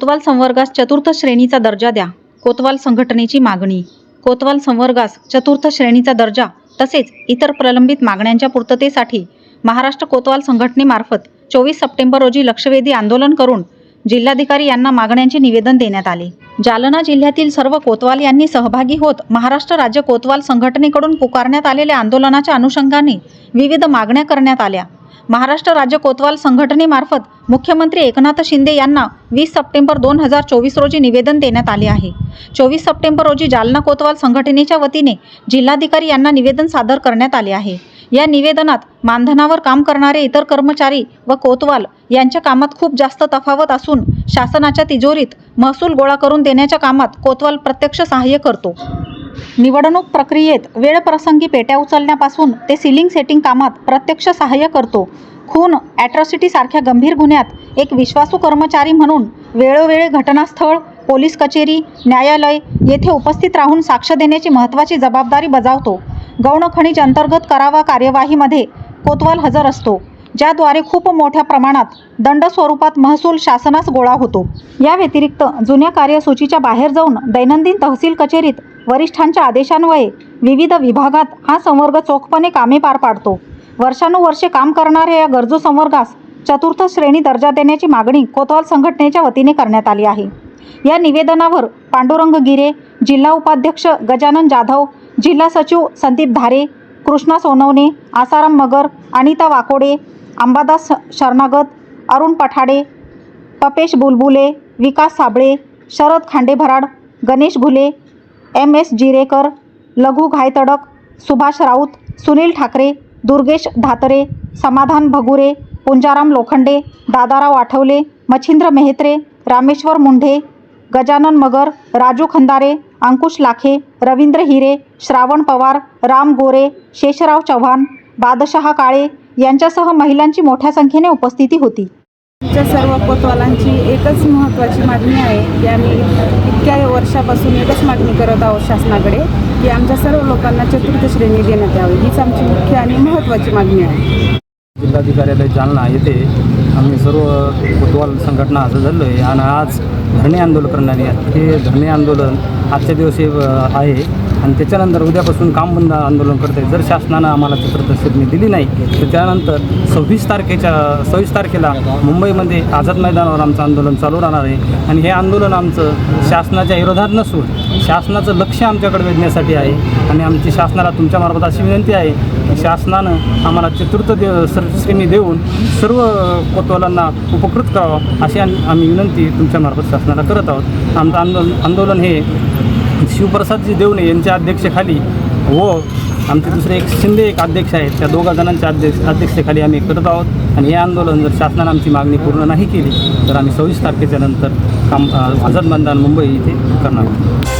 कोतवाल संवर्गास चतुर्थ श्रेणीचा दर्जा द्या. कोतवाल संघटनेची मागणी. कोतवाल संवर्गास चतुर्थ श्रेणीचा दर्जा तसेच इतर प्रलंबित मागण्यांच्या पूर्ततेसाठी महाराष्ट्र कोतवाल संघटनेमार्फत चोवीस सप्टेंबर रोजी लक्षवेधी आंदोलन करून जिल्हाधिकारी यांना मागण्यांचे निवेदन देण्यात आले. जालना जिल्ह्यातील सर्व कोतवाल यांनी सहभागी होत महाराष्ट्र राज्य कोतवाल संघटनेकडून पुकारण्यात आलेल्या आंदोलनाच्या अनुषंगाने विविध मागण्या करण्यात आल्या. महाराष्ट्र राज्य कोतवाल संघटनेमार्फत मुख्यमंत्री एकनाथ शिंदे यांना वीस सप्टेंबर दोन हजार चोवीस रोजी निवेदन देण्यात आले आहे. चोवीस सप्टेंबर रोजी जालना कोतवाल संघटनेच्या वतीने जिल्हाधिकारी यांना निवेदन सादर करण्यात आले आहे. या निवेदनात मानधनावर काम करणारे इतर कर्मचारी व कोतवाल यांच्या कामात खूप जास्त तफावत असून शासनाच्या तिजोरीत महसूल गोळा करून देण्याच्या कामात कोतवाल प्रत्यक्ष सहाय्य करतो. निवडणूक प्रक्रियेत वेळप्रसंगी पेट्या उचलण्यापासून ते सिलिंग सेटिंग कामात प्रत्यक्ष सहाय्य करतो. खून ॲट्रॉसिटीसारख्या गंभीर गुन्ह्यात एक विश्वासू कर्मचारी म्हणून वेळोवेळी घटनास्थळ पोलीस कचेरी न्यायालय येथे उपस्थित राहून साक्ष देण्याची महत्त्वाची जबाबदारी बजावतो. गौण खनिज अंतर्गत करावा कार्यवाहीमध्ये कोतवाल हजर असतो ज्याद्वारे खूप मोठ्या प्रमाणात दंड स्वरूपात महसूल शासनास गोळा होतो. या व्यतिरिक्त जुन्या कार्यसूचीच्या बाहेर जाऊन दैनंदिन तहसील कचेरीत वरिष्ठांच्या आदेशान्वये विविध विभागात हा संवर्ग चोखपणे कामे पार पाडतो. वर्षानुवर्षे काम करणाऱ्या या गरजू संवर्गास चतुर्थ श्रेणी दर्जा देण्याची मागणी कोतवाल संघटनेच्या वतीने करण्यात आली आहे. या निवेदनावर पांडुरंग गिरे जिल्हा उपाध्यक्ष गजानन जाधव जिल्हा सचिव संदीप धारे कृष्णा सोनवणे आसाराम मगर अनिता वाकोडे अंबादास शरणागत अरुण पठाडे पपेश बुलबुले विकास साबळे शरद खांडेभराड गणेश घुले एम एस जिरेकर लघु घायतडक सुभाष राऊत सुनील ठाकरे दुर्गेश धातरे समाधान भगुरे पुंजाराम लोखंडे दादाराव आठवले मच्छिंद्र मेहत्रे रामेश्वर मुंढे गजानन मगर राजू खंदारे अंकुश लाखे रवींद्र हिरे श्रावण पवार राम गोरे शेषराव चव्हाण बादशहा काळे यांच्यासह महिलांची मोठ्या संख्येने उपस्थिती होती. आमच्या सर्व कोतवालांची एकच महत्त्वाची मागणी आहे की आम्ही इतक्या वर्षापासून एकच मागणी करत आहोत शासनाकडे की आमच्या सर्व लोकांना चतुर्थ श्रेणी देण्यात यावी. हीच आमची मुख्य आणि महत्त्वाची मागणी आहे. जिल्हाधिकार्यालय जालना येथे आम्ही सर्व कोतवाल संघटना असं झालो आहे आणि आज धरणे आंदोलन करणारे हे धरणे आंदोलन आजच्या दिवशी आहे. आणि त्याच्यानंतर उद्यापासून काम बंद आंदोलन करते जर शासनानं आम्हाला चित्रदर्शनी दिली नाही तर त्यानंतर सव्वीस तारखेच्या सव्वीस तारखेला मुंबईमध्ये आझाद मैदानावर आमचं आंदोलन चालू राहणार आहे. आणि हे आंदोलन आमचं शासनाच्या विरोधात नसून शासनाचं लक्ष आमच्याकडे वेधण्यासाठी आहे. आणि आमची शासनाला तुमच्यामार्फत अशी विनंती आहे की शासनानं आम्हाला चतुर्थ दे सर श्रेणी देऊन सर्व कोतवालांना उपकृत करावं अशी आम्ही विनंती तुमच्यामार्फत शासनाला करत आहोत. आमचं आंदोलन आंदोलन हे शिवप्रसादजी देवणे यांच्या अध्यक्षेखाली व आमचे दुसरे एक शिंदे एक अध्यक्ष आहेत. त्या दोघा जणांच्या अध्यक्ष अध्यक्षतेखाली आम्ही करत आहोत. आणि हे आंदोलन जर शासनानं आमची मागणी पूर्ण नाही केली तर आम्ही सव्वीस तारखेच्या नंतर काम आझाद मैदान मुंबई इथे करणार आहोत.